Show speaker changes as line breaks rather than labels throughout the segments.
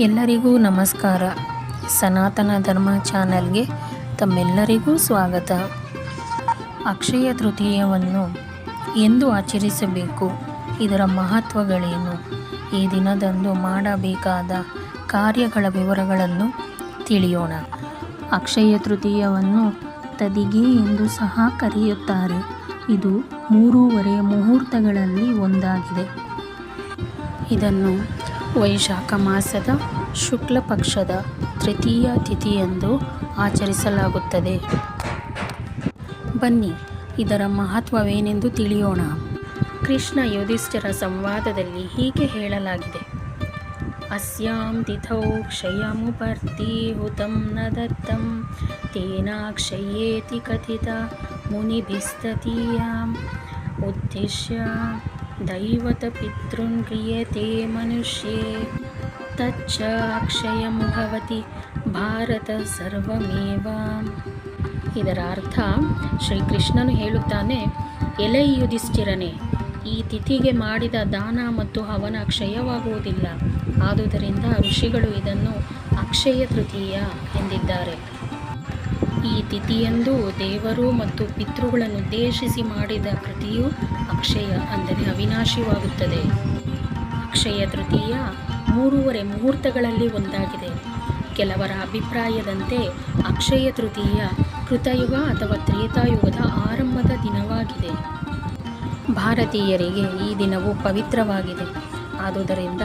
ಎಲ್ಲರಿಗೂ ನಮಸ್ಕಾರ. ಸನಾತನ ಧರ್ಮ ಚಾನಲ್ಗೆ ತಮ್ಮೆಲ್ಲರಿಗೂ ಸ್ವಾಗತ. ಅಕ್ಷಯ ತೃತೀಯವನ್ನು ಎಂದು ಆಚರಿಸಬೇಕು. ಇದರ ಮಹತ್ವಗಳೇನು? ಈ ದಿನದಂದು ಮಾಡಬೇಕಾದ ಕಾರ್ಯಗಳ ವಿವರಗಳನ್ನು ತಿಳಿಯೋಣ. ಅಕ್ಷಯ ತೃತೀಯವನ್ನು ತದಿಗೆ ಎಂದು ಸಹ ಕರೆಯುತ್ತಾರೆ. ಇದು ಮೂರೂವರೆ ಮುಹೂರ್ತಗಳಲ್ಲಿ ಒಂದಾಗಿದೆ. ಇದನ್ನು ವೈಶಾಖ ಮಾಸದ ಶುಕ್ಲ ಪಕ್ಷದ ತೃತೀಯ ತಿಥಿಯಂದು ಆಚರಿಸಲಾಗುತ್ತದೆ. ಬನ್ನಿ, ಇದರ ಮಹತ್ವವೇನೆಂದು ತಿಳಿಯೋಣ. ಕೃಷ್ಣ ಯುಧಿಷ್ಠರ ಸಂವಾದದಲ್ಲಿ ಹೀಗೆ ಹೇಳಲಾಗಿದೆ. ಅಸ್ಯಾಂ ತಿಥೌ ಕ್ಷಯಮುಪರ್ತೀಹುತಂ ನ ದತ್ತಂ, ತೇನಾಕ್ಷಯೇತಿ ಕಥಿತ ಮುನಿಭಿಸ್ತತೀಯಾಂ ಉದ್ದಿಶ್ಯ ದೈವತ ಪಿತೃನ್ ಕ್ರಿಯತೆ ಮನುಷ್ಯೇ. ತಚ್ಚ ಅಕ್ಷಯಂ ಭವತಿ ಭಾರತ ಸರ್ವಮೇವ. ಇದರ ಅರ್ಥ ಶ್ರೀಕೃಷ್ಣನು ಹೇಳುತ್ತಾನೆ, ಎಲೆ ಯುಧಿಷ್ಠಿರನೇ, ಈ ತಿಥಿಗೆ ಮಾಡಿದ ದಾನ ಮತ್ತು ಹವನ ಕ್ಷಯವಾಗುವುದಿಲ್ಲ. ಆದುದರಿಂದ ಋಷಿಗಳು ಇದನ್ನು ಅಕ್ಷಯ ತೃತೀಯ ಎಂದಿದ್ದಾರೆ. ಈ ತಿಥಿಯಂದು ದೇವರು ಮತ್ತು ಪಿತೃಗಳನ್ನು ಉದ್ದೇಶಿಸಿ ಮಾಡಿದ ಕೃತಿಯು ಅಕ್ಷಯ ಅಂದರೆ ಅವಿನಾಶಿವಾಗುತ್ತದೆ. ಅಕ್ಷಯ ತೃತೀಯ ಮೂರುವರೆ ಮುಹೂರ್ತಗಳಲ್ಲಿ ಒಂದಾಗಿದೆ. ಕೆಲವರ ಅಭಿಪ್ರಾಯದಂತೆ ಅಕ್ಷಯ ತೃತೀಯ ಕೃತಯುಗ ಅಥವಾ ತ್ರೇತಾಯುಗದ ಆರಂಭದ ದಿನವಾಗಿದೆ. ಭಾರತೀಯರಿಗೆ ಈ ದಿನವು ಪವಿತ್ರವಾಗಿದೆ. ಆದುದರಿಂದ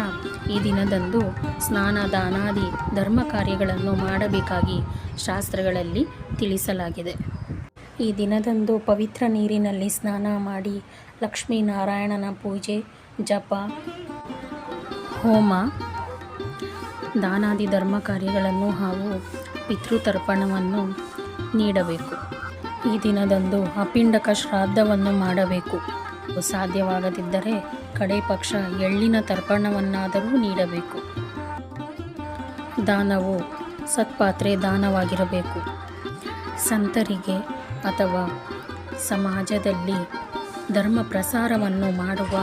ಈ ದಿನದಂದು ಸ್ನಾನ, ದಾನಾದಿ, ಧರ್ಮ ಕಾರ್ಯಗಳನ್ನು ಮಾಡಬೇಕಾಗಿ ಶಾಸ್ತ್ರಗಳಲ್ಲಿ ತಿಳಿಸಲಾಗಿದೆ. ಈ ದಿನದಂದು ಪವಿತ್ರ ನೀರಿನಲ್ಲಿ ಸ್ನಾನ ಮಾಡಿ ಲಕ್ಷ್ಮೀನಾರಾಯಣನ ಪೂಜೆ, ಜಪ, ಹೋಮ, ದಾನಾದಿ ಧರ್ಮ ಕಾರ್ಯಗಳನ್ನು ಹಾಗೂ ಪಿತೃತರ್ಪಣವನ್ನು ನೀಡಬೇಕು. ಈ ದಿನದಂದು ಅಪಿಂಡಕ ಶ್ರಾದ್ದವನ್ನು ಮಾಡಬೇಕು. ಸಾಧ್ಯವಾಗದಿದ್ದರೆ ಕಡೆ ಪಕ್ಷ ಎಳ್ಳಿನ ತರ್ಪಣವನ್ನಾದರೂ ನೀಡಬೇಕು. ದಾನವು ಸತ್ಪಾತ್ರೆ ದಾನವಾಗಿರಬೇಕು. ಸಂತರಿಗೆ ಅಥವಾ ಸಮಾಜದಲ್ಲಿ ಧರ್ಮ ಪ್ರಸಾರವನ್ನು ಮಾಡುವ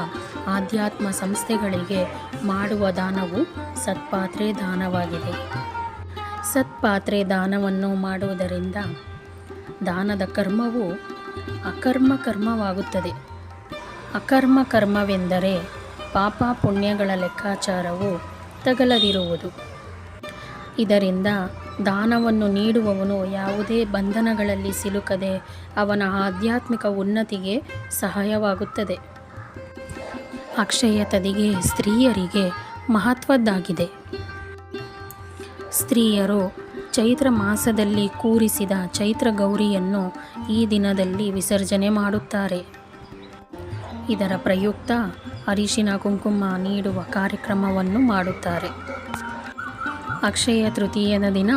ಆಧ್ಯಾತ್ಮ ಸಂಸ್ಥೆಗಳಿಗೆ ಮಾಡುವ ದಾನವು ಸತ್ಪಾತ್ರೆ ದಾನವಾಗಿದೆ. ಸತ್ಪಾತ್ರೆ ದಾನವನ್ನು ಮಾಡುವುದರಿಂದ ದಾನದ ಕರ್ಮವು ಅಕರ್ಮ ಕರ್ಮವಾಗುತ್ತದೆ. ಅಕರ್ಮ ಕರ್ಮವೆಂದರೆ ಪಾಪ ಪುಣ್ಯಗಳ ಲೆಕ್ಕಾಚಾರವು ತಗಲದಿರುವುದು. ಇದರಿಂದ ದಾನವನ್ನು ನೀಡುವವನು ಯಾವುದೇ ಬಂಧನಗಳಲ್ಲಿ ಸಿಲುಕದೆ ಅವನ ಆಧ್ಯಾತ್ಮಿಕ ಉನ್ನತಿಗೆ ಸಹಾಯವಾಗುತ್ತದೆ. ಅಕ್ಷಯ ತದಿಗೆ ಸ್ತ್ರೀಯರಿಗೆ ಮಹತ್ವದ್ದಾಗಿದೆ. ಸ್ತ್ರೀಯರು ಚೈತ್ರ ಮಾಸದಲ್ಲಿ ಕೂರಿಸಿದ ಚೈತ್ರ ಗೌರಿಯನ್ನು ಈ ದಿನದಲ್ಲಿ ವಿಸರ್ಜನೆ ಮಾಡುತ್ತಾರೆ. ಇದರ ಪ್ರಯುಕ್ತ ಅರಿಶಿನ ಕುಂಕುಮ ನೀಡುವ ಕಾರ್ಯಕ್ರಮವನ್ನು ಮಾಡುತ್ತಾರೆ. ಅಕ್ಷಯ ತೃತೀಯದ ದಿನ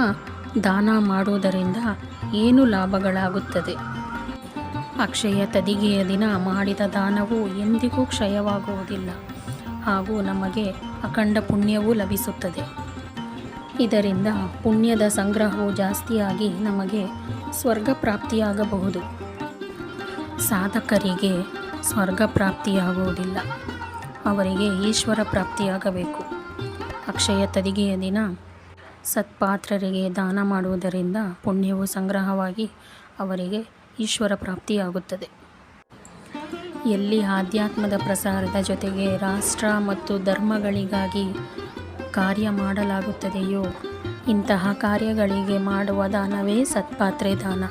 ದಾನ ಮಾಡುವುದರಿಂದ ಏನು ಲಾಭಗಳಾಗುತ್ತದೆ? ಅಕ್ಷಯ ತದಿಗೆಯ ದಿನ ಮಾಡಿದ ದಾನವು ಎಂದಿಗೂ ಕ್ಷಯವಾಗುವುದಿಲ್ಲ ಹಾಗೂ ನಮಗೆ ಅಖಂಡ ಪುಣ್ಯವೂ ಲಭಿಸುತ್ತದೆ. ಇದರಿಂದ ಪುಣ್ಯದ ಸಂಗ್ರಹವು ಜಾಸ್ತಿಯಾಗಿ ನಮಗೆ ಸ್ವರ್ಗ ಪ್ರಾಪ್ತಿಯಾಗಬಹುದು ಸಾಧಕರಿಗೆ ಸ್ವರ್ಗ ಪ್ರಾಪ್ತಿಯಾಗುವುದಿಲ್ಲ ಅವರಿಗೆ ಈಶ್ವರ ಪ್ರಾಪ್ತಿಯಾಗಬೇಕು. ಅಕ್ಷಯ ತದಿಗೆಯ ದಿನ ಸತ್ಪಾತ್ರರಿಗೆ ದಾನ ಮಾಡುವುದರಿಂದ ಪುಣ್ಯವು ಸಂಗ್ರಹವಾಗಿ ಅವರಿಗೆ ಈಶ್ವರ ಪ್ರಾಪ್ತಿಯಾಗುತ್ತದೆ. ಎಲ್ಲಿ ಆಧ್ಯಾತ್ಮದ ಪ್ರಸಾರದ ಜೊತೆಗೆ ರಾಷ್ಟ್ರ ಮತ್ತು ಧರ್ಮಗಳಿಗಾಗಿ ಕಾರ್ಯ ಮಾಡಲಾಗುತ್ತದೆಯೋ? ಇಂತಹ ಕಾರ್ಯಗಳಿಗೆ ಮಾಡುವ ದಾನವೇ ಸತ್ಪಾತ್ರೆ ದಾನ.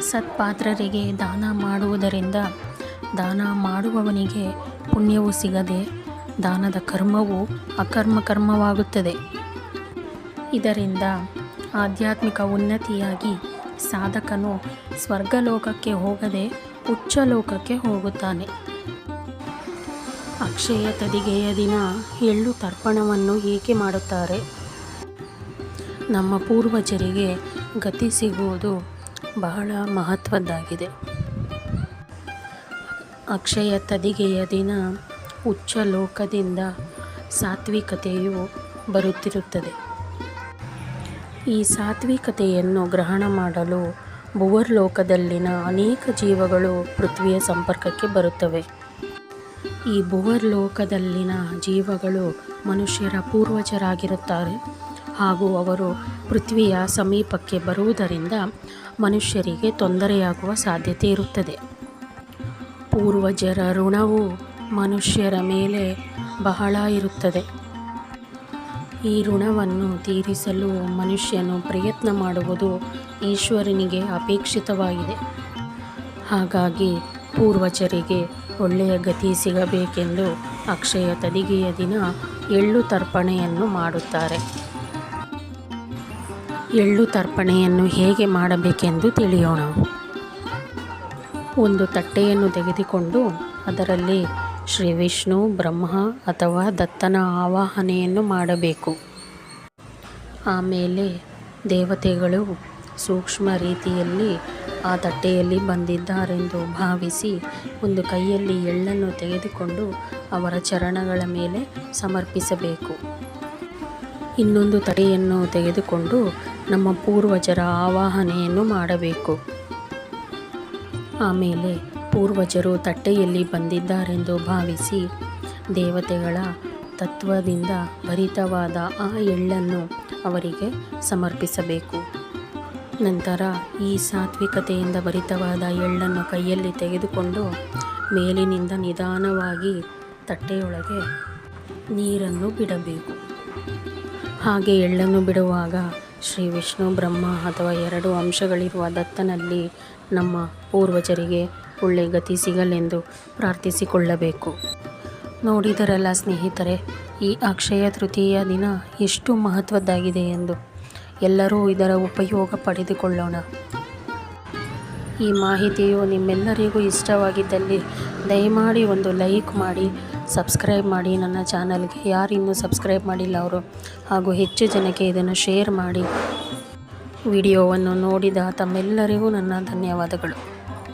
ಸತ್ಪಾತ್ರರಿಗೆ ದಾನ ಮಾಡುವುದರಿಂದ ದಾನ ಮಾಡುವವನಿಗೆ ಪುಣ್ಯವು ಸಿಗದೆ ದಾನದ ಕರ್ಮವು ಅಕರ್ಮ ಕರ್ಮವಾಗುತ್ತದೆ ಇದರಿಂದ ಆಧ್ಯಾತ್ಮಿಕ ಉನ್ನತಿಯಾಗಿ ಸಾಧಕನು ಸ್ವರ್ಗಲೋಕಕ್ಕೆ ಹೋಗದೆ ಉಚ್ಚ ಲೋಕಕ್ಕೆ ಹೋಗುತ್ತಾನೆ. ಅಕ್ಷಯ ತದಿಗೆಯ ದಿನ ಎಳ್ಳು ತರ್ಪಣವನ್ನು ಏಕೆ ಮಾಡುತ್ತಾರೆ? ನಮ್ಮ ಪೂರ್ವಜರಿಗೆ ಗತಿ ಸಿಗುವುದು ಬಹಳ ಮಹತ್ವದ್ದಾಗಿದೆ. ಅಕ್ಷಯ ತದಿಗೆಯ ದಿನ ಉಚ್ಚ ಲೋಕದಿಂದ ಸಾತ್ವಿಕತೆಯು ಬರುತ್ತಿರುತ್ತದೆ. ಈ ಸಾತ್ವಿಕತೆಯನ್ನು ಗ್ರಹಣ ಮಾಡಲು ಭುವರ್ಲೋಕದಲ್ಲಿನ ಅನೇಕ ಜೀವಗಳು ಪೃಥ್ವಿಯ ಸಂಪರ್ಕಕ್ಕೆ ಬರುತ್ತವೆ. ಈ ಭುವರ್ಲೋಕದಲ್ಲಿನ ಜೀವಗಳು ಮನುಷ್ಯರ ಪೂರ್ವಜರಾಗಿರುತ್ತಾರೆ. ಹಾಗೂ ಅವರು ಪೃಥ್ವಿಯ ಸಮೀಪಕ್ಕೆ ಬರುವುದರಿಂದ ಮನುಷ್ಯರಿಗೆ ತೊಂದರೆಯಾಗುವ ಸಾಧ್ಯತೆ ಇರುತ್ತದೆ. ಪೂರ್ವಜರ ಋಣವು ಮನುಷ್ಯರ ಮೇಲೆ ಬಹಳ ಇರುತ್ತದೆ. ಈ ಋಣವನ್ನು ತೀರಿಸಲು ಮನುಷ್ಯನು ಪ್ರಯತ್ನ ಮಾಡುವುದು ಈಶ್ವರನಿಗೆ ಅಪೇಕ್ಷಿತವಾಗಿದೆ. ಹಾಗಾಗಿ ಪೂರ್ವಜರಿಗೆ ಒಳ್ಳೆಯ ಗತಿ ಸಿಗಬೇಕೆಂದು ಅಕ್ಷಯ ತದಿಗೆಯ ದಿನ ಎಳ್ಳು ತರ್ಪಣೆಯನ್ನು ಮಾಡುತ್ತಾರೆ. ಎಳ್ಳು ತರ್ಪಣೆಯನ್ನು ಹೇಗೆ ಮಾಡಬೇಕೆಂದು ತಿಳಿಯೋಣ. ಒಂದು ತಟ್ಟೆಯನ್ನು ತೆಗೆದುಕೊಂಡು ಅದರಲ್ಲಿ ಶ್ರೀ ವಿಷ್ಣು, ಬ್ರಹ್ಮ ಅಥವಾ ದತ್ತನ ಆವಾಹನೆಯನ್ನು ಮಾಡಬೇಕು. ಆಮೇಲೆ ದೇವತೆಗಳು ಸೂಕ್ಷ್ಮ ರೀತಿಯಲ್ಲಿ ಆ ತಟ್ಟೆಯಲ್ಲಿ ಬಂದಿದ್ದಾರೆಂದು ಭಾವಿಸಿ ಒಂದು ಕೈಯಲ್ಲಿ ಎಳ್ಳನ್ನು ತೆಗೆದುಕೊಂಡು ಅವರ ಚರಣಗಳ ಮೇಲೆ ಸಮರ್ಪಿಸಬೇಕು. ಇನ್ನೊಂದು ತಡೆಯನ್ನು ತೆಗೆದುಕೊಂಡು ನಮ್ಮ ಪೂರ್ವಜರ ಆವಾಹನೆಯನ್ನು ಮಾಡಬೇಕು. ಆಮೇಲೆ ಪೂರ್ವಜರು ತಟ್ಟೆಯಲ್ಲಿ ಬಂದಿದ್ದಾರೆಂದು ಭಾವಿಸಿ ದೇವತೆಗಳ ತತ್ವದಿಂದ ಭರಿತವಾದ ಆ ಎಳ್ಳನ್ನು ಅವರಿಗೆ ಸಮರ್ಪಿಸಬೇಕು. ನಂತರ ಈ ಸಾತ್ವಿಕತೆಯಿಂದ ಭರಿತವಾದ ಎಳ್ಳನ್ನು ಕೈಯಲ್ಲಿ ತೆಗೆದುಕೊಂಡು ಮೇಲಿನಿಂದ ನಿಧಾನವಾಗಿ ತಟ್ಟೆಯೊಳಗೆ ನೀರನ್ನು ಬಿಡಬೇಕು. ಹಾಗೆ ಎಳ್ಳನ್ನು ಬಿಡುವಾಗ ಶ್ರೀ ವಿಷ್ಣು, ಬ್ರಹ್ಮ ಅಥವಾ ಎರಡು ಅಂಶಗಳಿರುವ ದತ್ತನಲ್ಲಿ ನಮ್ಮ ಪೂರ್ವಜರಿಗೆ ಒಳ್ಳೆ ಗತಿ ಸಿಗಲೆಂದು ಪ್ರಾರ್ಥಿಸಿಕೊಳ್ಳಬೇಕು. ನೋಡಿದರಲ್ಲ ಸ್ನೇಹಿತರೆ, ಈ ಅಕ್ಷಯ ತೃತೀಯ ದಿನ ಎಷ್ಟು ಮಹತ್ವದ್ದಾಗಿದೆ ಎಂದು. ಎಲ್ಲರೂ ಇದರ ಉಪಯೋಗ ಪಡೆದುಕೊಳ್ಳೋಣ. ಈ ಮಾಹಿತಿಯು ನಿಮ್ಮೆಲ್ಲರಿಗೂ ಇಷ್ಟವಾಗಿದ್ದಲ್ಲಿ ದಯಮಾಡಿ ಒಂದು ಲೈಕ್ ಮಾಡಿ, ಸಬ್ಸ್ಕ್ರೈಬ್ ಮಾಡಿ. ನನ್ನ ಚಾನಲ್ಗೆ ಯಾರು ಇನ್ನೂ ಸಬ್ಸ್ಕ್ರೈಬ್ ಮಾಡಿಲ್ಲ ಅವರು, ಹಾಗೂ ಹೆಚ್ಚು ಜನಕ್ಕೆ ಇದನ್ನು ಶೇರ್ ಮಾಡಿ. ವಿಡಿಯೋವನ್ನು ನೋಡಿದ ತಮ್ಮೆಲ್ಲರಿಗೂ ನನ್ನ ಧನ್ಯವಾದಗಳು.